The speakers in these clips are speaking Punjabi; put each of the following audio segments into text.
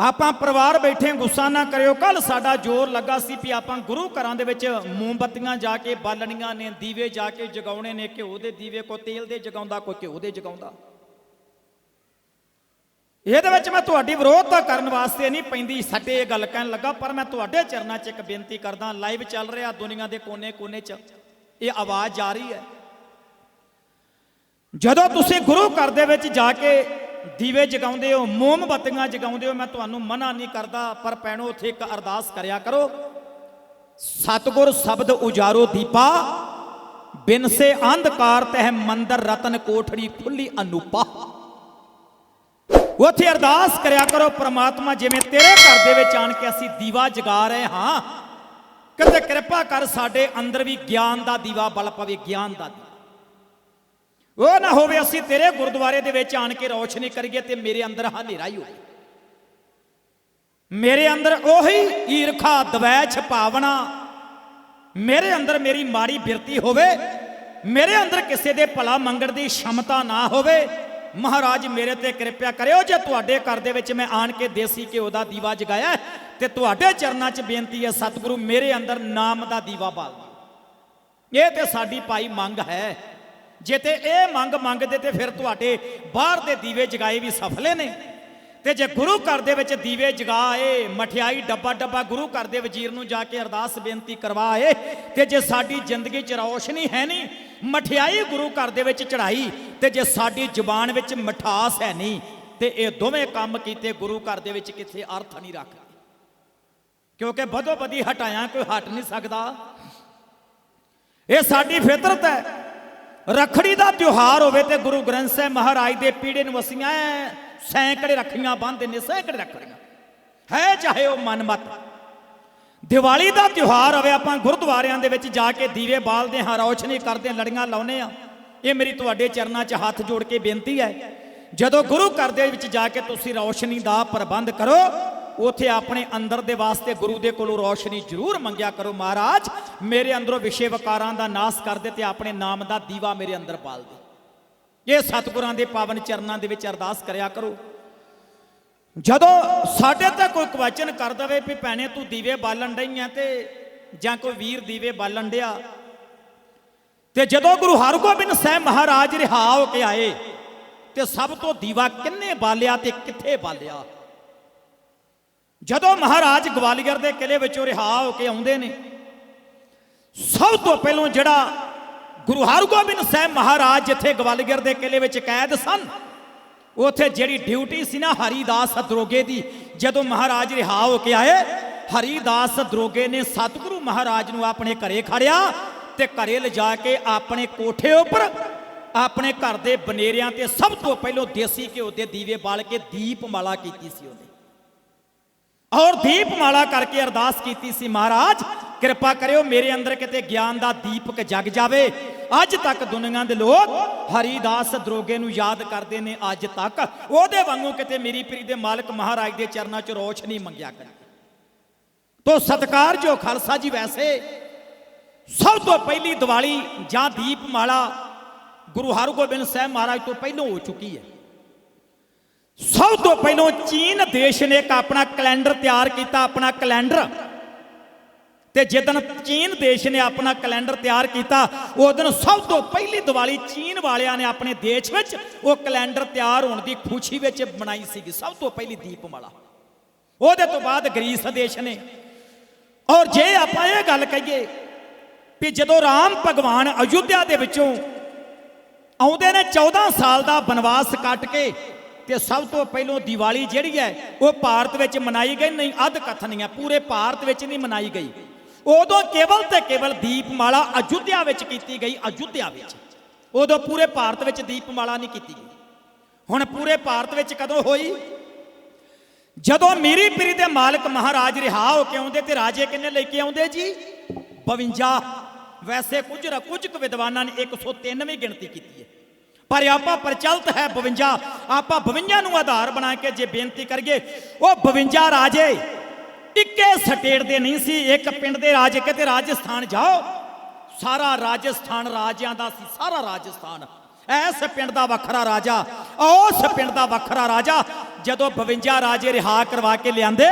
ਆਪਾਂ ਪਰਿਵਾਰ ਬੈਠੇ ਗੁੱਸਾ ਨਾ ਕਰਿਓ। ਕੱਲ ਸਾਡਾ ਜ਼ੋਰ ਲੱਗਾ ਸੀ ਵੀ ਆਪਾਂ ਗੁਰੂ ਘਰਾਂ ਦੇ ਵਿੱਚ ਮੋਮਬੱਤੀਆਂ ਜਾ ਕੇ, ਬਾਲਣੀਆਂ ਨੇ, ਦੀਵੇ ਜਾ ਕੇ ਜਗਾਉਣੇ ਨੇ, ਘਿਓ ਦੇ ਦੀਵੇ ਕੋਈ ਤੇਲ ਦੇ ਜਗਾਉਂਦਾ ਕੋਈ ਘਿਓ ਦੇ ਜਗਾਉਂਦਾ। ਇਹਦੇ ਵਿੱਚ ਮੈਂ ਤੁਹਾਡੀ ਵਿਰੋਧਤਾ ਕਰਨ ਵਾਸਤੇ ਨਹੀਂ ਪੈਂਦੀ ਸੱਟੇ ਇਹ ਗੱਲ ਕਹਿਣ ਲੱਗਾ, ਪਰ ਮੈਂ ਤੁਹਾਡੇ ਚਰਨਾਂ 'ਚ ਇੱਕ ਬੇਨਤੀ ਕਰਦਾ ਲਾਈਵ ਚੱਲ ਰਿਹਾ ਦੁਨੀਆ ਦੇ ਕੋਨੇ-ਕੋਨੇ 'ਚ। ਇਹ ਆਵਾਜ਼ ਜਾ ਰਹੀ ਹੈ। ਜਦੋਂ ਤੁਸੀਂ ਗੁਰੂ ਘਰ ਦੇ ਵਿੱਚ ਜਾ ਕੇ ਦੀਵੇ ਜਗਾਉਂਦੇ ਹੋ, ਮੋਮਬੱਤੀਆਂ ਜਗਾਉਂਦੇ ਹੋ, ਮੈਂ ਤੁਹਾਨੂੰ ਮਨਾ ਨਹੀਂ ਕਰਦਾ, ਪਰ ਪੈਣੋ ਉੱਥੇ ਇੱਕ ਅਰਦਾਸ ਕਰਿਆ ਕਰੋ। ਸਤਗੁਰ ਸ਼ਬਦ ਉਜਾਰੋ ਦੀਪਾ, ਬਿਨ ਸੇ ਅੰਧਕਾਰ ਤਹਿ ਮੰਦਰ ਰਤਨ ਕੋਠੜੀ ਖੁੱਲੀ ਅਨੂਪਾ। ਉੱਥੇ ਅਰਦਾਸ ਕਰਿਆ ਕਰੋ, ਪ੍ਰਮਾਤਮਾ ਜਿਵੇਂ ਤੇਰੇ ਘਰ ਦੇ ਵਿੱਚ ਆਣ ਕੇ ਅਸੀਂ ਦੀਵਾ ਜਗਾ ਰਹੇ ਹਾਂ ਕਹਿੰਦੇ ਕਿਰਪਾ ਕਰ ਸਾਡੇ ਅੰਦਰ ਵੀ ਗਿਆਨ ਦਾ ਦੀਵਾ ਬਲ ਪਵੇ ਗਿਆਨ ਦਾ ਦੀਵਾ। ਉਹ ਨਾ ਹੋਵੇ ਅਸੀਂ ਤੇਰੇ ਗੁਰਦੁਆਰੇ ਦੇ ਵਿੱਚ ਆਣ ਕੇ ਰੌਸ਼ਨੀ ਕਰੀਏ ਤੇ ਮੇਰੇ ਅੰਦਰ ਹਨੇਰਾ ਹੀ ਹੋਵੇ। ਮੇਰੇ ਅੰਦਰ ਉਹੀ ਈਰਖਾ ਦਵੈਛ ਭਾਵਨਾ ਮੇਰੇ ਅੰਦਰ ਮੇਰੀ ਮਾੜੀ ਬਿਰਤੀ ਹੋਵੇ ਮੇਰੇ ਅੰਦਰ ਕਿਸੇ ਦੇ ਭਲਾ ਮੰਗਣ ਦੀ ਸ਼ਮਤਾ ਨਾ ਹੋਵੇ। ਮਹਾਰਾਜ ਮੇਰੇ ਤੇ ਕਿਰਪਾ ਕਰਿਓ ਜੇ ਤੁਹਾਡੇ ਘਰ ਦੇ ਵਿੱਚ ਮੈਂ ਆਣ ਕੇ ਦੇਸੀ ਘਿਓ ਦਾ ਦੀਵਾ ਜਗਾਇਆ ਹੈ, ਤੇ ਤੁਹਾਡੇ ਚਰਨਾਂ 'ਚ ਬੇਨਤੀ ਹੈ ਸਤਿਗੁਰੂ ਮੇਰੇ ਅੰਦਰ ਨਾਮ ਦਾ ਦੀਵਾ ਬਾਲ। ਇਹ ਤੇ ਸਾਡੀ ਭਾਈ ਮੰਗ ਹੈ। ਜੇ ਤੇ ਇਹ ਮੰਗ ਮੰਗਦੇ ਤੇ ਫਿਰ ਤੁਹਾਡੇ ਬਾਹਰ ਦੇ ਦੀਵੇ ਜਗਾਏ ਵੀ ਸਫਲੇ ਨੇ। ਤੇ ਜੇ ਗੁਰੂ ਘਰ ਦੇ ਵਿੱਚ ਦੀਵੇ ਜਗਾਏ, ਮਠਿਆਈ ਡੱਬਾ ਡੱਬਾ ਗੁਰੂ ਘਰ ਦੇ ਵਜ਼ੀਰ ਨੂੰ ਜਾ ਕੇ ਅਰਦਾਸ ਬੇਨਤੀ ਕਰਵਾਏ, ਤੇ ਜੇ ਸਾਡੀ ਜ਼ਿੰਦਗੀ 'ਚ ਰੌਸ਼ਨੀ ਹੈ ਨਹੀਂ, ਮਠਿਆਈ ਗੁਰੂ ਘਰ ਦੇ ਵਿੱਚ ਚੜਾਈ ਤੇ ਜੇ ਸਾਡੀ ਜ਼ੁਬਾਨ ਵਿੱਚ ਮਠਾਸ ਹੈ ਨਹੀਂ, ਤੇ ਇਹ ਦੋਵੇਂ ਕੰਮ ਕੀਤੇ ਗੁਰੂ ਘਰ ਦੇ ਵਿੱਚ ਕਿੱਥੇ ਅਰਥ ਨਹੀਂ ਰੱਖਦੇ ਕਿਉਂਕਿ ਬਦੋ ਬਦੀ ਹਟਾਇਆ ਕੋਈ ਹਟ ਨਹੀਂ ਸਕਦਾ। ਇਹ ਸਾਡੀ ਫਿਤਰਤ ਹੈ। ਰਖੜੀ ਦਾ ਤਿਉਹਾਰ ਹੋਵੇ ਤੇ ਗੁਰੂ ਗ੍ਰੰਥ ਸਾਹਿਬ ਮਹਾਰਾਜ ਦੇ ਪੀੜੇ ਨੂੰ ਵਸੀਆਂ ਸੈਂਕੜੇ ਰੱਖੀਆਂ ਬੰਨ੍ਹਦੇ ਨੇ, ਸੈਂਕੜੇ ਰੱਖੜੀਆਂ। ਹੈ ਚਾਹੇ ਉਹ ਮਨਮਤ ਦੀਵਾਲੀ ਦਾ ਤਿਉਹਾਰ ਹੋਵੇ, ਆਪਾਂ ਗੁਰਦੁਆਰਿਆਂ ਦੇ ਵਿੱਚ ਜਾ ਕੇ ਦੀਵੇ ਬਾਲਦੇ ਹਾਂ, ਰੌਸ਼ਨੀ ਕਰਦੇ ਹਾਂ, ਲੜੀਆਂ ਲਾਉਨੇ ਆ ਇਹ ਮੇਰੀ ਤੁਹਾਡੇ ਚਰਨਾਂ 'ਚ ਹੱਥ ਜੋੜ ਕੇ ਬੇਨਤੀ ਹੈ, ਜਦੋਂ ਗੁਰੂ ਘਰ ਦੇ ਵਿੱਚ ਜਾ ਕੇ ਤੁਸੀਂ ਰੌਸ਼ਨੀ ਦਾ ਪ੍ਰਬੰਧ ਕਰੋ ਉਥੇ ਆਪਣੇ ਅੰਦਰ ਦੇ ਵਾਸਤੇ ਗੁਰੂ ਦੇ ਕੋਲੋਂ ਰੋਸ਼ਨੀ ਜ਼ਰੂਰ ਮੰਗਿਆ ਕਰੋ ਮਹਾਰਾਜ। ਮੇਰੇ ਅੰਦਰੋਂ ਵਿਸ਼ੇ ਵਕਾਰਾਂ ਦਾ ਨਾਸ ਕਰ ਦੇ ਤੇ ਆਪਣੇ ਨਾਮ ਦਾ ਦੀਵਾ ਮੇਰੇ ਅੰਦਰ ਬਾਲ ਦੇ। ਇਹ ਸਤਿਗੁਰਾਂ ਦੇ ਪਾਵਨ ਚਰਨਾਂ ਦੇ ਵਿੱਚ ਅਰਦਾਸ ਕਰਿਆ ਕਰੋ। ਜਦੋਂ ਸਾਡੇ ਤੇ ਕੋਈ ਕਵਚਨ ਕਰ ਦਵੇ ਵੀ ਭੈਣੇ ਤੂੰ ਦੀਵੇ ਬਾਲਣ ਡਈ ਆ ਤੇ ਜਾਂ ਕੋਈ ਵੀਰ ਦੀਵੇ ਬਾਲਣ ਡਿਆ। ਤੇ ਜਦੋਂ ਗੁਰੂ ਹਰਗੋਬਿੰਦ ਸਾਹਿਬ ਮਹਾਰਾਜ ਰਿਹਾ ਹੋ ਕੇ ਆਏ, ਤੇ ਸਭ ਤੋਂ ਦੀਵਾ ਕਿੰਨੇ ਬਾਲਿਆ ਤੇ ਕਿੱਥੇ ਬਾਲਿਆ? ਜਦੋਂ ਮਹਾਰਾਜ ਗਵਾਲੀਅਰ ਦੇ ਕਿਲੇ ਵਿੱਚੋਂ ਰਿਹਾ ਹੋ ਕੇ ਆਉਂਦੇ ਨੇ, ਸਭ ਤੋਂ ਪਹਿਲਾਂ ਜਿਹੜਾ ਗੁਰੂ ਹਰਗੋਬਿੰਦ ਸਾਹਿਬ ਮਹਾਰਾਜ ਜਿੱਥੇ ਗਵਾਲੀਅਰ ਦੇ ਕਿਲੇ ਵਿੱਚ ਕੈਦ ਸਨ, ਉਥੇ ਜਿਹੜੀ ਡਿਊਟੀ ਸੀ ਨਾ ਹਰੀਦਾਸ ਦਰੋਗੇ ਦੀ, ਜਦੋਂ ਮਹਾਰਾਜ ਰਿਹਾ ਹੋ ਕੇ ਆਏ, ਹਰੀਦਾਸ ਦਰੋਗੇ ਨੇ ਸਤਿਗੁਰੂ ਮਹਾਰਾਜ ਨੂੰ ਆਪਣੇ ਘਰੇ ਖੜਿਆ ਤੇ ਘਰੇ ਲਿਜਾ ਕੇ ਆਪਣੇ ਕੋਠੇ ਉੱਪਰ ਆਪਣੇ ਘਰ ਦੇ ਬਨੇਰਿਆਂ ਤੇ ਸਭ ਤੋਂ ਪਹਿਲਾਂ ਦੇਸੀ ਘਿਓ ਦੇ ਦੀਵੇ ਬਾਲ ਕੇ ਦੀਪਮਾਲਾ ਕੀਤੀ ਸੀ ਉਹਨੇ। ਔਰ ਦੀਪਮਾਲਾ ਕਰਕੇ ਅਰਦਾਸ ਕੀਤੀ ਸੀ, ਮਹਾਰਾਜ, ਕਿਰਪਾ ਕਰਿਓ ਮੇਰੇ ਅੰਦਰ ਕਿਤੇ ਗਿਆਨ ਦਾ ਦੀਪਕ ਜਗ ਜਾਵੇ। ਅੱਜ ਤੱਕ ਦੁਨੀਆ ਦੇ ਲੋਕ ਹਰੀਦਾਸ ਦਰੋਗੇ ਨੂੰ ਯਾਦ ਕਰਦੇ ਨੇ, ਅੱਜ ਤੱਕ। ਉਹਦੇ ਵਾਂਗੂ ਕਿਤੇ ਮੇਰੀ ਪ੍ਰੀ ਦੇ ਮਾਲਕ ਮਹਾਰਾਜ ਦੇ ਚਰਨਾਂ 'ਚ ਰੋਸ਼ਨੀ ਮੰਗਿਆ ਕਰ ਤੋ ਸਤਕਾਰ ਜੋ ਖਾਲਸਾ ਜੀ ਵੈਸੇ, ਸਭ ਤੋਂ ਪਹਿਲੀ ਦੀਵਾਲੀ ਜਾਂ ਦੀਪਮਾਲਾ ਗੁਰੂ ਹਰਗੋਬਿੰਦ ਸਾਹਿਬ ਮਹਾਰਾਜ ਤੋਂ ਪਹਿਲਾਂ ਹੋ ਚੁੱਕੀ ਹੈ। ਸਭ ਤੋਂ ਪਹਿਲਾਂ ਚੀਨ ਦੇਸ਼ ਨੇ ਇੱਕ ਆਪਣਾ ਕੈਲੰਡਰ ਤਿਆਰ ਕੀਤਾ, ਆਪਣਾ ਕੈਲੰਡਰ। ਤੇ ਜਿੱਦਣ ਚੀਨ ਦੇਸ਼ ਨੇ ਆਪਣਾ ਕੈਲੰਡਰ ਤਿਆਰ ਕੀਤਾ ਉਸ ਦਿਨ ਸਭ ਤੋਂ ਪਹਿਲੀ ਦੀਵਾਲੀ ਚੀਨ ਵਾਲਿਆਂ ਨੇ ਆਪਣੇ ਦੇਸ਼ ਵਿੱਚ, ਉਹ ਕੈਲੰਡਰ ਤਿਆਰ ਹੋਣ ਦੀ ਖੁਸ਼ੀ ਵਿੱਚ ਬਣਾਈ ਸੀਗੀ, ਸਭ ਤੋਂ ਪਹਿਲੀ ਦੀਪਮਾਲਾ। ਉਹਦੇ ਤੋਂ ਬਾਅਦ ਗ੍ਰੀਸ ਦੇਸ਼ ਨੇ। ਔਰ ਜੇ ਆਪਾਂ ਇਹ ਗੱਲ ਕਹੀਏ ਵੀ ਜਦੋਂ ਰਾਮ ਭਗਵਾਨ ਅਯੁੱਧਿਆ ਦੇ ਵਿੱਚੋਂ ਆਉਂਦੇ ਨੇ 14 ਸਾਲ ਦਾ ਬਨਵਾਸ ਕੱਟ ਕੇ ਤੇ ਸਭ ਤੋਂ ਪਹਿਲਾਂ ਦੀਵਾਲੀ ਜਿਹੜੀ ਹੈ, ਉਹ ਭਾਰਤ ਵਿੱਚ ਮਨਾਈ ਗਈ, ਨਹੀਂ ਅੱਧ ਕਥਨੀਆਂ ਪੂਰੇ ਭਾਰਤ ਵਿੱਚ ਨਹੀਂ ਮਨਾਈ ਗਈ। ਉਦੋਂ ਕੇਵਲ ਤੇ ਕੇਵਲ ਦੀਪਮਾਲਾ ਅਯੁੱਧਿਆ ਵਿੱਚ ਕੀਤੀ ਗਈ, ਅਯੁੱਧਿਆ ਵਿੱਚ। ਉਦੋਂ ਪੂਰੇ ਭਾਰਤ ਵਿੱਚ ਦੀਪਮਾਲਾ ਨਹੀਂ ਕੀਤੀ ਗਈ। ਹੁਣ ਪੂਰੇ ਭਾਰਤ ਵਿੱਚ ਕਦੋਂ ਹੋਈ? ਜਦੋਂ ਮੀਰੀ ਪੀਰੀ ਦੇ ਮਾਲਕ ਮਹਾਰਾਜ ਰਿਹਾ ਹੋ ਕੇ ਆਉਂਦੇ ਤੇ ਰਾਜੇ ਕਿੰਨੇ ਲੈ ਕੇ ਆਉਂਦੇ ਜੀ? 52 ਵੈਸੇ ਕੁਝ ਰ- ਕੁਝ ਕੁ ਵਿਦਵਾਨਾਂ ਨੇ 103ਵੀਂ ਗਿਣਤੀ ਕੀਤੀ ਹੈ। ਪਰ ਆਪਾਂ ਪ੍ਰਚਲਿਤ ਹੈ 52 ਆਪਾਂ 52 ਨੂੰ ਆਧਾਰ ਬਣਾ ਕੇ ਜੇ ਬੇਨਤੀ ਕਰੀਏ, ਉਹ 52 ਰਾਜੇ ਇੱਕੇ ਸਟੇਟ ਦੇ ਨਹੀਂ ਸੀ, ਇੱਕ ਪਿੰਡ ਦੇ ਰਾਜੇ ਕਿਤੇ ਰਾਜਸਥਾਨ। ਜਾਓ, ਸਾਰਾ ਰਾਜਸਥਾਨ ਰਾਜਿਆਂ ਦਾ ਸੀ, ਸਾਰਾ ਰਾਜਸਥਾਨ। ਐਸ ਪਿੰਡ ਦਾ ਵੱਖਰਾ ਰਾਜਾ, ਉਸ ਪਿੰਡ ਦਾ ਵੱਖਰਾ ਰਾਜਾ, ਜਦੋਂ 52 ਰਾਜੇ ਰਿਹਾ ਕਰਵਾ ਕੇ ਲਿਆਂਦੇ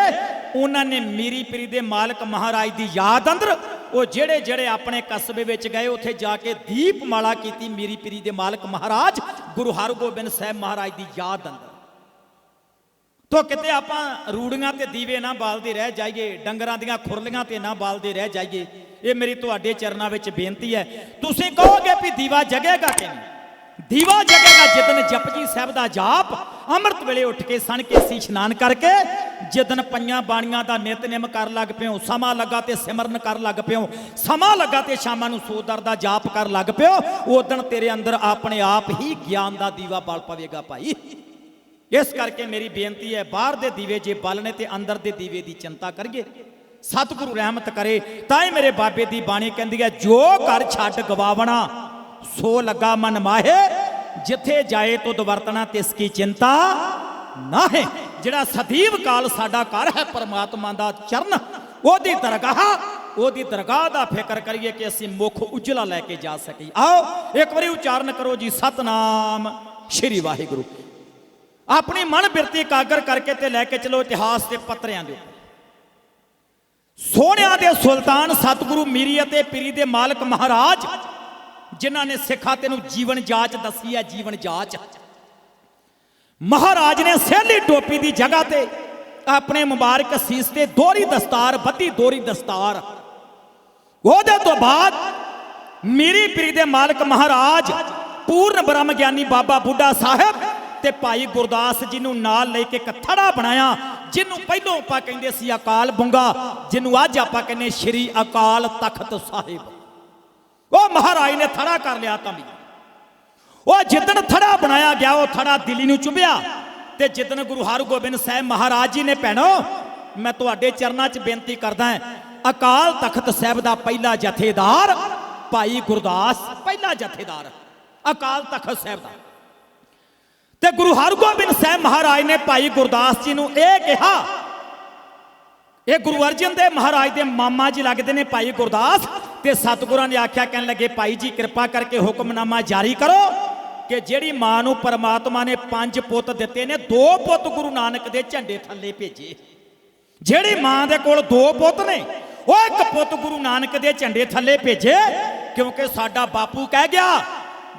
ਉਹਨਾਂ ਨੇ ਮੀਰੀ ਪੀਰੀ ਦੇ ਮਾਲਕ ਮਹਾਰਾਜ ਦੀ ਯਾਦ ਅੰਦਰ ਉਹ ਜਿਹੜੇ ਜਿਹੜੇ ਆਪਣੇ ਕਸਬੇ ਵਿੱਚ ਗਏ, ਉੱਥੇ ਜਾ ਕੇ ਦੀਪਮਾਲਾ ਕੀਤੀ ਮੀਰੀ ਪੀਰੀ ਦੇ ਮਾਲਕ ਮਹਾਰਾਜ ਗੁਰੂ ਹਰਗੋਬਿੰਦ ਸਾਹਿਬ ਮਹਾਰਾਜ ਦੀ ਯਾਦ ਅੰਦਰ। ਤੋ ਕਿਤੇ ਆਪਾਂ ਰੂੜੀਆਂ ਤੇ ਦੀਵੇ ਨਾ ਬਾਲਦੇ ਰਹਿ ਜਾਈਏ, ਡੰਗਰਾਂ ਦੀਆਂ ਖੁਰਲੀਆਂ ਤੇ ਨਾ ਬਾਲਦੇ ਰਹਿ ਜਾਈਏ, ਇਹ ਮੇਰੀ ਤੁਹਾਡੇ ਚਰਨਾਂ ਵਿੱਚ ਬੇਨਤੀ ਹੈ। ਤੁਸੀਂ ਕਹੋਗੇ ਵੀ ਦੀਵਾ ਜਗੇਗਾ ਕਿ ਨਹੀਂ ਦੀਵਾ ਜਗੇਗਾ ਜਿੱਦਨ ਜਪਜੀ ਸਾਹਿਬ ਦਾ ਜਾਪ, ਅੰਮ੍ਰਿਤ ਵੇਲੇ ਉੱਠ ਕੇ ਸਣ ਕੇ ਸੀ ਇਸ਼ਨਾਨ ਕਰਕੇ ਜਿੱਦਨ ਪਈਆਂ ਬਾਣੀਆਂ ਦਾ ਨਿਤਨੇਮ ਕਰ ਲੱਗ ਪਿਓ, ਸਮਾਂ ਲੱਗਾ ਤੇ ਸਿਮਰਨ ਕਰ ਲੱਗ ਪਿਓ, ਸਮਾਂ ਲੱਗਾ ਤੇ ਸ਼ਾਮਾਂ ਨੂੰ ਸੋਦਰ ਦਾ ਜਾਪ ਕਰ ਲੱਗ ਪਿਓ ਉਦਣ ਤੇਰੇ ਅੰਦਰ ਆਪਣੇ ਆਪ ਹੀ ਗਿਆਨ ਦਾ ਦੀਵਾ ਬਲ ਪਵੇਗਾ ਭਾਈ। ਇਸ ਕਰਕੇ ਮੇਰੀ ਬੇਨਤੀ ਹੈ, ਬਾਹਰ ਦੇ ਦੀਵੇ ਜੇ ਬਲਨੇ ਤੇ ਅੰਦਰ ਦੇ ਦੀਵੇ ਦੀ ਚਿੰਤਾ ਕਰੀਏ। ਸਤਿਗੁਰੂ ਰਹਿਮਤ ਕਰੇ, ਤਾਂ ਹੀ ਮੇਰੇ ਬਾਬੇ ਦੀ ਬਾਣੀ ਕਹਿੰਦੀ ਹੈ, ਜੋ ਘਰ ਛੱਡ ਗਵਾਵਣਾ, ਸੋ ਲੱਗਾ ਮਨ ਮਾਹੇ ਜਿੱਥੇ ਜਾਏ ਤੁਧ ਵਰਤਣਾ ਤਿਸ ਕੀ ਚਿੰਤਾ ਨਾ ਹੈ ਜਿਹੜਾ ਸਦੀਵ ਕਾਲ ਸਾਡਾ ਘਰ ਹੈ ਪਰਮਾਤਮਾ ਦਾ ਚਰਨ, ਉਹਦੀ ਦਰਗਾਹ ਉਹਦੀ ਦਰਗਾਹ ਦਾ ਫਿਕਰ ਕਰੀਏ ਕਿ ਅਸੀਂ ਮੁਖ ਉਜਲਾ ਲੈ ਕੇ ਜਾ ਸਕੀਏ ਆਓ, ਇੱਕ ਵਾਰੀ ਉਚਾਰਨ ਕਰੋ ਜੀ, ਸਤਨਾਮ ਸ਼੍ਰੀ ਵਾਹਿਗੁਰੂ। ਆਪਣੀ ਮਨ ਬਿਰਤੀ ਕਾਗਰ ਕਰਕੇ ਤੇ ਲੈ ਕੇ ਚਲੋ ਇਤਿਹਾਸ ਦੇ ਪੱਤਰਿਆਂ ਦੇ ਉੱਪਰ। ਸੋਹਣਿਆਂ ਦੇ ਸੁਲਤਾਨ ਸਤਿਗੁਰੂ ਮੀਰੀ ਅਤੇ ਪੀਰੀ ਦੇ ਮਾਲਕ ਮਹਾਰਾਜ ਜਿਨ੍ਹਾਂ ਨੇ ਸਿੱਖਾਂ ਤੈਨੂੰ ਜੀਵਨ ਜਾਚ ਦੱਸੀ ਹੈ, ਜੀਵਨ ਜਾਚ। ਮਹਾਰਾਜ ਨੇ ਸਹਿਲੀ ਟੋਪੀ ਦੀ ਜਗ੍ਹਾ ਤੇ ਆਪਣੇ ਮੁਬਾਰਕ ਸੀਸ ਤੇ ਦੋਹਰੀ ਦਸਤਾਰ, ਬੱਧੀ ਦੋਹਰੀ ਦਸਤਾਰ। ਉਹਦੇ ਤੋਂ ਬਾਅਦ ਮੀਰੀ ਪੀਰੀ ਦੇ ਮਾਲਕ ਮਹਾਰਾਜ, ਪੂਰਨ ਬ੍ਰਹਮ ਗਿਆਨੀ ਬਾਬਾ ਬੁੱਢਾ ਸਾਹਿਬ ਤੇ ਭਾਈ ਗੁਰਦਾਸ ਜੀ ਨੂੰ ਨਾਲ ਲੈ ਕੇ ਇੱਕ ਥੜਾ ਬਣਾਇਆ, ਜਿਹਨੂੰ ਪਹਿਲੋਂ ਆਪਾਂ ਕਹਿੰਦੇ ਸੀ ਅਕਾਲ ਬੁੰਗਾ, ਜਿਹਨੂੰ ਅੱਜ ਆਪਾਂ ਕਹਿੰਦੇ ਸ਼੍ਰੀ ਅਕਾਲ ਤਖਤ ਸਾਹਿਬ। ਉਹ ਮਹਾਰਾਜ ਨੇ ਥੜਾ ਕਰ ਲਿਆ ਤਾਂ ਵੀ। ਉਹ ਜਿੱਦਣ ਥੜਾ ਬਣਾਇਆ ਗਿਆ, ਉਹ ਥੜਾ ਦਿੱਲੀ ਨੂੰ ਚੁੰਬਿਆ ਤੇ ਜਿੱਦਣ ਗੁਰੂ ਹਰਗੋਬਿੰਦ ਸਾਹਿਬ ਮਹਾਰਾਜ ਜੀ ਨੇ ਭੈਣੋ, ਮੈਂ ਤੁਹਾਡੇ ਚਰਨਾਂ 'ਚ ਬੇਨਤੀ ਕਰਦਾ ਹਾਂ, ਅਕਾਲ ਤਖਤ ਸਾਹਿਬ ਦਾ ਪਹਿਲਾ ਜਥੇਦਾਰ ਭਾਈ ਗੁਰਦਾਸ, ਪਹਿਲਾ ਜਥੇਦਾਰ, ਅਕਾਲ ਤਖਤ ਸਾਹਿਬ ਦਾ। ਤੇ ਗੁਰੂ ਹਰਗੋਬਿੰਦ ਸਾਹਿਬ ਮਹਾਰਾਜ ਨੇ ਭਾਈ ਗੁਰਦਾਸ ਜੀ ਨੂੰ ਇਹ ਕਿਹਾ, ਇਹ ਗੁਰੂ ਅਰਜਨ ਦੇ ਮਹਾਰਾਜ ਦੇ ਮਾਮਾ ਜੀ ਲੱਗਦੇ ਨੇ ਭਾਈ ਗੁਰਦਾਸ ਤੇ ਸਤਿਗੁਰਾਂ ਨੇ ਆਖਿਆ, ਕਹਿਣ ਲੱਗੇ, ਭਾਈ ਜੀ, ਕਿਰਪਾ ਕਰਕੇ ਹੁਕਮਨਾਮਾ ਜਾਰੀ ਕਰੋ ਕਿ ਜਿਹੜੀ ਮਾਂ ਨੂੰ ਪਰਮਾਤਮਾ ਨੇ ਪੰਜ ਪੁੱਤ ਦਿੱਤੇ ਨੇ, ਦੋ ਪੁੱਤ ਗੁਰੂ ਨਾਨਕ ਦੇ ਝੰਡੇ ਥੱਲੇ ਭੇਜੇ। ਜਿਹੜੀ ਮਾਂ ਦੇ ਕੋਲ ਦੋ ਪੁੱਤ ਨੇ, ਉਹ ਇੱਕ ਪੁੱਤ ਗੁਰੂ ਨਾਨਕ ਦੇ ਝੰਡੇ ਥੱਲੇ ਭੇਜੇ, ਕਿਉਂਕਿ ਸਾਡਾ ਬਾਪੂ ਕਹਿ ਗਿਆ,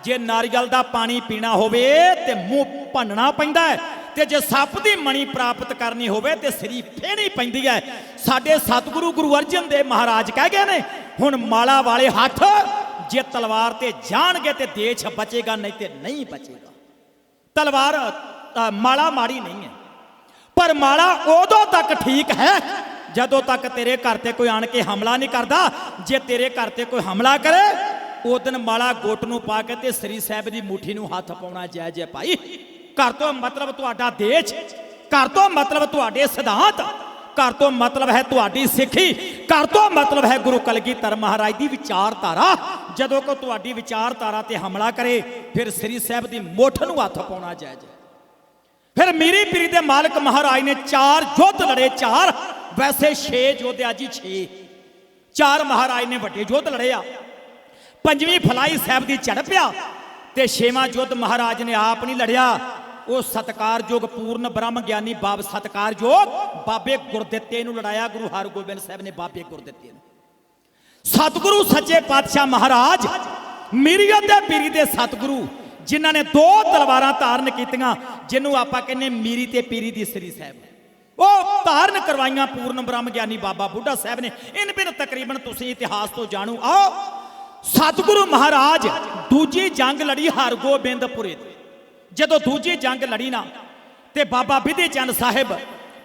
ਜੇ ਨਾਰੀਅਲ ਦਾ ਪਾਣੀ ਪੀਣਾ ਹੋਵੇ ਤੇ ਮੂੰਹ ਭੰਨਣਾ ਪੈਂਦਾ ਹੈ, ਤੇ ਜੇ ਸੱਪ ਦੀ ਮਣੀ ਪ੍ਰਾਪਤ ਕਰਨੀ ਹੋਵੇ ਤੇ ਸਰੀ ਫੇਣੀ ਪੈਂਦੀ ਹੈ। ਸਾਡੇ ਸਤਿਗੁਰੂ ਗੁਰੂ ਅਰਜਨ ਦੇਵ ਮਹਾਰਾਜ ਕਹਿ ਗਏ ਨੇ ਹੁਣ ਮਾਲਾ ਵਾਲੇ ਹੱਥ ਜੇ ਤਲਵਾਰ ਤੇ ਜਾਣਗੇ ਤੇ ਦੇਸ਼ ਬਚੇਗਾ, ਨਹੀਂ ਤੇ ਨਹੀਂ ਬਚੇਗਾ। ਤਲਵਾਰ ਮਾਲਾ ਮਾੜੀ ਨਹੀਂ ਹੈ। ਪਰ ਮਾਲਾ ਉਦੋਂ ਤੱਕ ਠੀਕ ਹੈ ਜਦੋਂ ਤੱਕ ਤੇਰੇ ਘਰ ਤੇ ਕੋਈ ਆਣ ਕੇ ਹਮਲਾ ਨਹੀਂ ਕਰਦਾ। ਜੇ ਤੇਰੇ ਘਰ ਤੇ ਕੋਈ ਹਮਲਾ ਕਰੇ, ਉਹ ਦਿਨ ਮਾਲਾ ਗੋਟ ਨੂੰ ਪਾ ਕੇ ਤੇ ਸ੍ਰੀ ਸਾਹਿਬ ਦੀ ਮੁਠੀ ਨੂੰ ਹੱਥ ਪਾਉਣਾ ਜੈ ਜੈ ਭਾਈ। ਘਰ ਤੋਂ ਮਤਲਬ ਤੁਹਾਡਾ ਦੇਸ਼, ਘਰ ਤੋਂ ਮਤਲਬ ਤੁਹਾਡੇ ਸਿਧਾਂਤ। ਘਰ ਤੋਂ ਮਤਲਬ ਹੈ ਤੁਹਾਡੀ ਸਿੱਖੀ। ਘਰ ਤੋਂ ਮਤਲਬ ਹੈ ਗੁਰੂ ਕਲਗੀਧਰ ਮਹਾਰਾਜ ਦੀ ਵਿਚਾਰਧਾਰਾ। ਜਦੋਂ ਕੋ ਤੁਹਾਡੀ ਵਿਚਾਰਧਾਰਾ ਤੇ ਹਮਲਾ ਕਰੇ, ਫਿਰ ਸ੍ਰੀ ਸਾਹਿਬ ਦੀ ਮੁੱਠ ਨੂੰ ਹੱਥ ਪਾਉਣਾ ਜਾਇਜ਼ ਹੈ। ਫਿਰ ਮੀਰੀ ਪੀਰੀ ਦੇ ਮਾਲਕ ਮਹਾਰਾਜ ਨੇ ਚਾਰ ਯੁੱਧ ਲੜੇ, ਚਾਰ, ਵੈਸੇ 6 ਯੁੱਧ ਆ ਜੀ 6 ਚਾਰ ਮਹਾਰਾਜ ਨੇ ਵੱਡੇ ਯੁੱਧ ਲੜੇ ਆ ਪੰਜਵੀਂ ਫਲਾਈ ਸਾਹਿਬ ਦੀ ਝੜ ਪਿਆ ਤੇ ਛੇਵਾਂ ਯੁੱਧ ਮਹਾਰਾਜ ਨੇ ਆਪ ਨਹੀਂ ਲੜਿਆ। ਉਹ ਸਤਕਾਰਯੋਗ ਪੂਰਨ ਬ੍ਰਹਮ ਗਿਆਨੀ ਬਾਬ ਸਤਕਾਰਯੋਗ ਬਾਬੇ ਗੁਰਦਿੱਤੇ ਨੂੰ ਲੜਾਇਆ, ਗੁਰੂ ਹਰਗੋਬਿੰਦ ਸਾਹਿਬ ਨੇ ਬਾਬੇ ਗੁਰਦਿੱਤੇ ਨੂੰ। ਸਤਿਗੁਰੂ ਸੱਚੇ ਪਾਤਸ਼ਾਹ ਮਹਾਰਾਜ, ਮੀਰੀਅਤ ਦੇ ਪੀਰੀ ਦੇ ਸਤਿਗੁਰੂ, ਜਿਨ੍ਹਾਂ ਨੇ ਦੋ ਤਲਵਾਰਾਂ ਧਾਰਨ ਕੀਤੀਆਂ, ਜਿਹਨੂੰ ਆਪਾਂ ਕਹਿੰਦੇ ਮੀਰੀ ਤੇ ਪੀਰੀ ਦੀ ਸ੍ਰੀ ਸਾਹਿਬ। ਉਹ ਧਾਰਨ ਕਰਵਾਈਆਂ ਪੂਰਨ ਬ੍ਰਹਮ ਗਿਆਨੀ ਬਾਬਾ ਬੁੱਢਾ ਸਾਹਿਬ ਨੇ। ਇਨ ਬਿਨ ਤਕਰੀਬਨ ਤੁਸੀਂ ਇਤਿਹਾਸ ਤੋਂ ਜਾਣੂ। ਆਓ, ਸਤਿਗੁਰੂ ਮਹਾਰਾਜ, ਦੂਜੀ ਜੰਗ ਲੜੀ ਹਰਗੋਬਿੰਦਪੁਰੇ ਤੇ। ਜਦੋਂ ਦੂਜੀ ਜੰਗ ਲੜੀ ਨਾ, ਤੇ ਬਾਬਾ ਬਿਧੀ ਚੰਦ ਸਾਹਿਬ,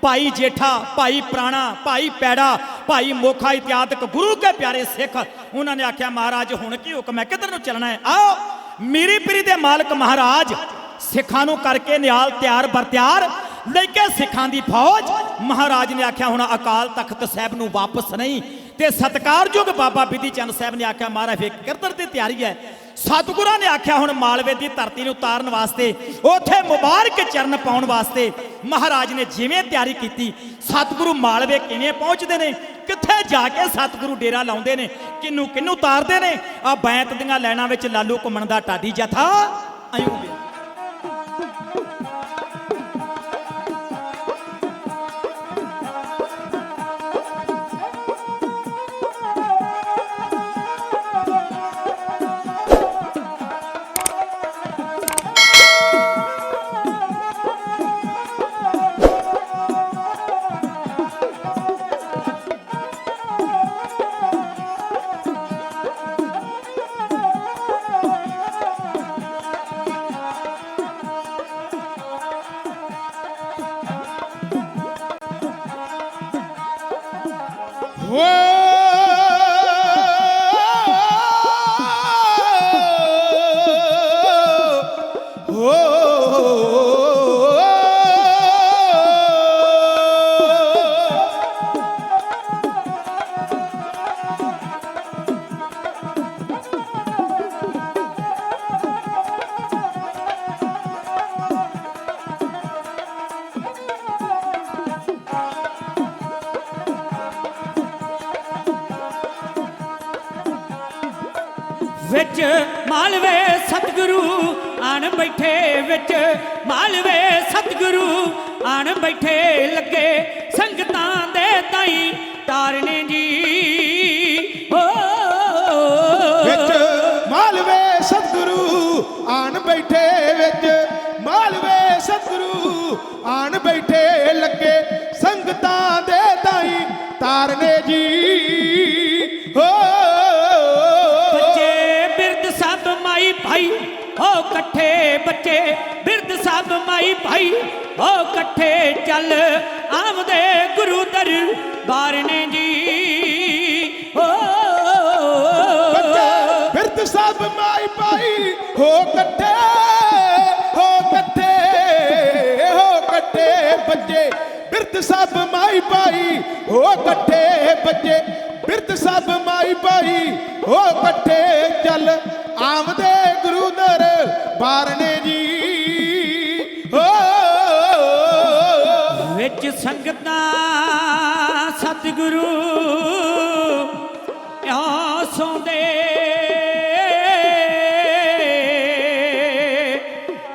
ਭਾਈ ਜੇਠਾ, ਭਾਈ ਪ੍ਰਾਣਾ, ਭਾਈ ਪੈੜਾ, ਭਾਈ ਮੋਖਾ ਇਤਿਆਦਿਕ ਗੁਰੂ ਕੇ ਪਿਆਰੇ ਸਿੱਖ, ਉਹਨਾਂ ਨੇ ਆਖਿਆ, ਮਹਾਰਾਜ, ਹੁਣ ਕੀ ਹੁਕਮ ਹੈ? ਕਿੱਧਰ ਨੂੰ ਚੱਲਣਾ ਹੈ? ਆਓ, ਮੀਰੀ ਪੀਰੀ ਦੇ ਮਾਲਕ ਮਹਾਰਾਜ ਸਿੱਖਾਂ ਨੂੰ ਕਰਕੇ ਨਿਹਾਲ ਤਿਆਰ ਬਰਤਿਆਰ ਲੈ ਕੇ ਸਿੱਖਾਂ ਦੀ ਫੌਜ। ਮਹਾਰਾਜ ਨੇ ਆਖਿਆ, ਹੁਣ ਅਕਾਲ ਤਖਤ ਸਾਹਿਬ ਨੂੰ ਵਾਪਸ ਨਹੀਂ। ਤੇ ਸਤਕਾਰਯੋਗ ਬਾਬਾ ਬਿਧੀ ਚੰਦ ਸਾਹਿਬ ਨੇ ਆਖਿਆ, ਮਹਾਰਾਜ ਫੇਰ ਕਿਰਤਰ ਦੀ ਤਿਆਰੀ ਹੈ। ਸਤਿਗੁਰਾਂ ਨੇ ਆਖਿਆ, ਹੁਣ ਮਾਲਵੇ ਦੀ ਧਰਤੀ ਨੂੰ ਉਤਾਰਨ ਵਾਸਤੇ, ਉੱਥੇ ਮੁਬਾਰਕ ਚਰਨ ਪਾਉਣ ਵਾਸਤੇ ਮਹਾਰਾਜ ਨੇ ਜਿਵੇਂ ਤਿਆਰੀ ਕੀਤੀ, ਸਤਿਗੁਰੂ ਮਾਲਵੇ ਕਿਵੇਂ ਪਹੁੰਚਦੇ ਨੇ, ਕਿੱਥੇ ਜਾ ਕੇ ਸਤਿਗੁਰੂ ਡੇਰਾ ਲਾਉਂਦੇ ਨੇ ਕਿੰਨੂੰ ਕਿੰਨੂੰ ਤਾਰਦੇ ਨੇ ਆ ਬੈਂਤ ਦੀਆਂ ਲੈਣਾ ਵਿੱਚ ਲਾਲੂ ਘੁੰਮਣ ਦਾ ਟਾਡੀ ਜਥਾ ਆਇਓ ਵੀ। ਹੋ ਵਿੱਚ ਮਾਲਵੇ ਸਤਿਗੁਰੂ ਆਣ ਬੈਠੇ ਵਿੱਚ। ਮਾਲਵੇ ਸਤਿਗੁਰੂ ਆਣ ਬੈਠੇ ਲੱਗੇ ਸੰਗਤਾਂ ਦੇ ਤਾਈ ਤਾਰਨੇ ਜੀ। ਹੋ ਵਿੱਚ ਮਾਲਵੇ ਸਤਿਗੁਰੂ ਆਣ ਬੈਠੇ ਵਿੱਚ। ਮਾਲਵੇ ਸਤਿਗੁਰੂ ਆਣ ਬੈਠੇ ਲੱਗੇ ਸੰਗਤਾਂ ਦੇ ਤਾਈ ਤਾਰਨੇ ਜੀ। ਸਭ ਮਾਈ ਭਾਈ ਹੋ ਇਕੱਠੇ ਚੱਲ ਆਮਦੇ ਗੁਰੂ ਦਰ ਬਾਰਨੇ ਜੀ। ਹੋ ਬਿਰਦ ਸਭ ਮਾਈ ਪਾਈ ਹੋ ਇਕੱਠੇ ਹੋ ਇਕੱਠੇ ਹੋ ਇਕੱਠੇ ਬੱਚੇ ਬਿਰਤ ਸਭ ਮਾਈ ਭਾਈ, ਹੋ ਇਕੱਠੇ ਬੱਚੇ ਬਿਰਦ ਸਭ ਮਾਈ ਪਾਈ ਹੋ ਇਕੱਠੇ ਚੱਲ ਆਮਦੇ ਗੁਰੂ ਦਰ ਬਾਰਨੇ ਜੀ। ਸੰਗਤਾਂ ਸਤਿਗੁਰੂ ਆ ਸੌਂਦੇ।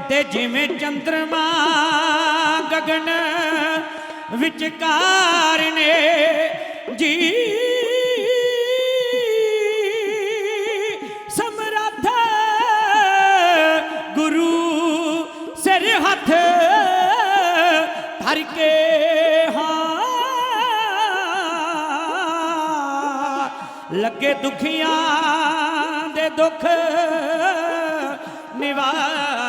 ਤੇ ਜਿਵੇਂ ਚੰਦਰਮਾ ਗਗਨ ਵਿਚਕਾਰ ਨੇ ਜੀ ਲੱਗੇ ਦੁਖੀਆਂ ਦੇ ਦੁੱਖ ਨਿਵਾਰਨੇ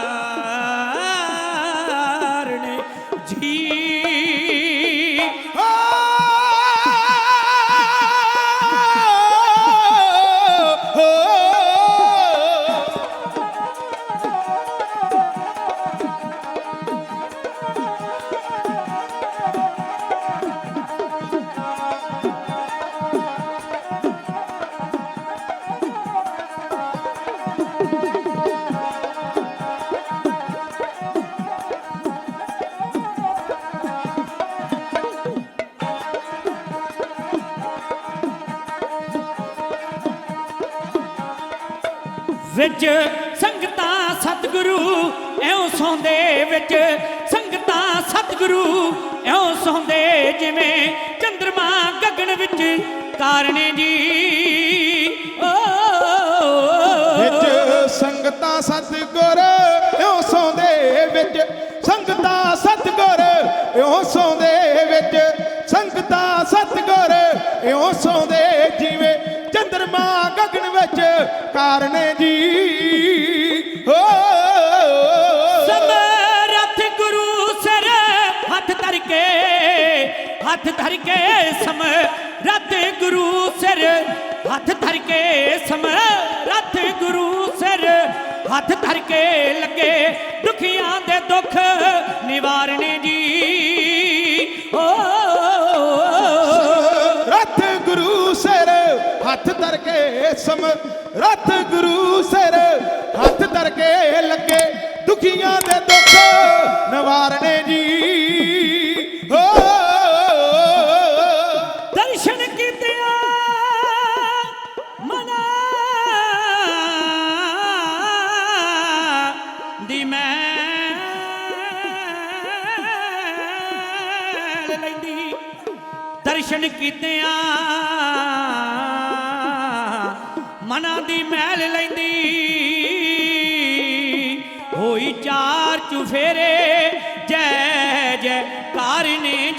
ਵਿੱਚ ਸੰਗਤਾਂ ਸਤਿਗੁਰੂ ਐਉਂ ਸੌਂਦੇ ਵਿੱਚ। ਸੰਗਤਾਂ ਸਤਿਗੁਰੂ ਐਉਂ ਸੌਂਦੇ ਜਿਵੇਂ ਚੰਦਰਮਾ ਗਗਨ ਵਿੱਚ। ਕਾਰਣੇ ਜੀ, ਓ ਵਿੱਚ ਸੰਗਤਾਂ ਸਤਿਗੁਰ ਇਉਂ ਸੌਂਦੇ ਵਿੱਚ। ਸੰਗਤਾਂ ਸਤਿਗੁਰ ਇਉਂ ਸੌਂਦੇ ਵਿੱਚ। ਸੰਗਤਾਂ ਸਤਿਗੁਰ ਇਉਂ ਸੌਂਦੇ ਜਿਵੇਂ ਚੰਦਰਮਾ ਗਗਨ ਵਿੱਚ ਕਾਰਨੇ ਜੀ। ਹੋ ਸਮਰੱਥ ਗੁਰੂ ਸਿਰ ਹੱਥ ਧਰ ਕੇ ਹੱਥ ਧਰ ਕੇ ਸਮਰੱਥ ਗੁਰੂ ਸਿਰ ਹੱਥ ਧਰ ਕੇ ਸਮਰੱਥ ਗੁਰੂ ਸਿਰ ਹੱਥ ਧਰ ਕੇ ਲੱਗੇ ਦੁਖੀਆਂ ਦੇ ਦੁੱਖ ਨਿਵਾਰਨੇ ਜੀ। ਹੱਥ ਧਰ ਕੇ ਸਮ ਰੱਥ ਗੁਰੂ ਸਿਰ, ਹੱਥ ਧਰ ਕੇ ਲੱਗੇ ਦੁਖੀਆਂ ਦੇ ਦੁੱਖ, ਨਿਵਾਰਨੇ ਜੀ। ਹੋ। ਦਰਸ਼ਨ ਕੀਤਿਆਂ ਮਨਾ ਦੀ ਮੈਂ ਲੈਂਦੀ। ਦਰਸ਼ਨ ਕੀਤਿਆਂ ਮਨਾਂ ਦੀ ਮੈਲ ਲੈਂਦੀ। ਹੋਈ ਚਾਰ ਚੁਫੇਰੇ ਜੈ ਜੈ ਕਾਰਨੇ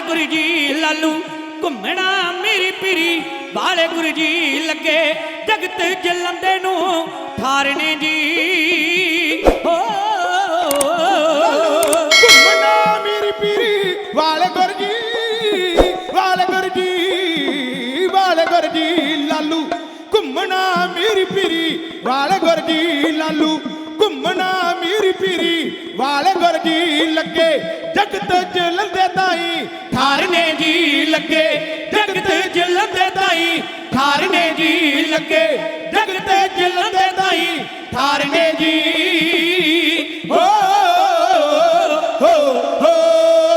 ਵਾਲੇ ਗੁਰੂ ਜੀ ਲਾਲੂ, ਘੁੰਮਣਾ ਮੇਰੀ ਪੀਰੀ। ਬਾਲੇ ਗੁਰੂ ਜੀ ਲੱਗੇ ਜਗਤ ਜਲੰਦੇ ਨੂੰ ਠਾਰਨੇ ਜੀ। ਹੋ ਘੁੰਮਣਾ ਮੇਰੀ ਪੀਰੀ ਵਾਲੇ ਗੁਰ ਜੀ ਵਾਲੇ ਗੁਰ ਜੀ ਵਾਲੇ ਗੁਰ ਜੀ ਲਾਲੂ, ਘੁੰਮਣਾ ਮੇਰੀ ਪੀਰੀ ਵਾਲੇ ਗੁਰ ਜੀ ਲਾਲੂ। ਘੁੰਮਣਾ ਮੀਰੀ ਪੀਰੀ ਵਾਲੇ ਗੁਰ ਜੀ ਲੱਗੇ। ਜਗਤ ਜਲੰਦੇ ਤਾਈ ਠਾਰਨੇ ਜੀ ਲੱਗੇ। ਜਗਤ ਜਲੰਦੇ ਤਾਈ ਠਾਰਨੇ ਜੀ ਲੱਗੇ। ਜਗਤ ਜਲੰਦੇ ਤਾਈ ਠਾਰਨੇ ਜੀ